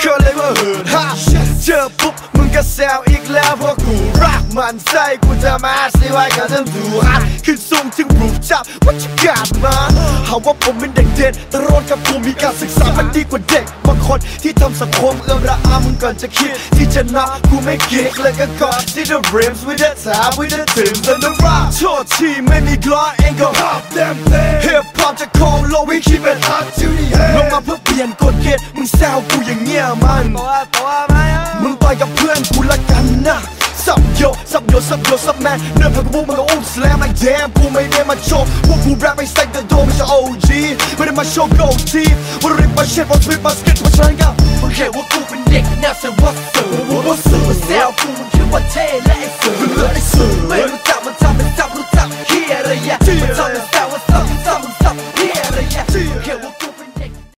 เขาเลยว่าเหินฮ่าเจอปุ๊บมึงก็แซวอีกแล้วเพราะกูรักมันใจกูจะมาสิไว้กับทั้งดูฮัทขึ้นสูงถึงรูปจับว่าจะกาดมาหาว่าผมเป็นเด็กเด่นแต่รอดกับกูมีการศึกษามันดีกว่าเด็กบางคนที่ทำสังคมเอื้อมระอามึงก่อนจะคิดที่จะนับกูไม่เก๊กเลยก็ก่อนที่ the rims with the top with the tims and the rock โทษที่ไม่มีกล้อเองก็ hop them thing hip hop จะคงโลวิคิดเป็น hot to the head ลงมาเพื่อเปลี่ยนกฎเกณฑ์มึง กันมึงต่อยกับเพื่อนกูละกันนะสับโยสับโยสับโยสับแมนเนื้อเพลงกูมันก็อุ้มแสลมไอ้แยมกูไม่ได้มาโชว์พวกกูแรปไม่ใส่แต่โดไม่ใช่โอจีไม่ได้มาโชว์โกทีวันริบมาเช็ดวันทริปมาสกิทมาฉันกับมึงแค่ว่ากูเป็นเด็กน่าเสียว่าเสือว่าเสือแซวกูมึงคิดว่าเท่และไอ้เสือ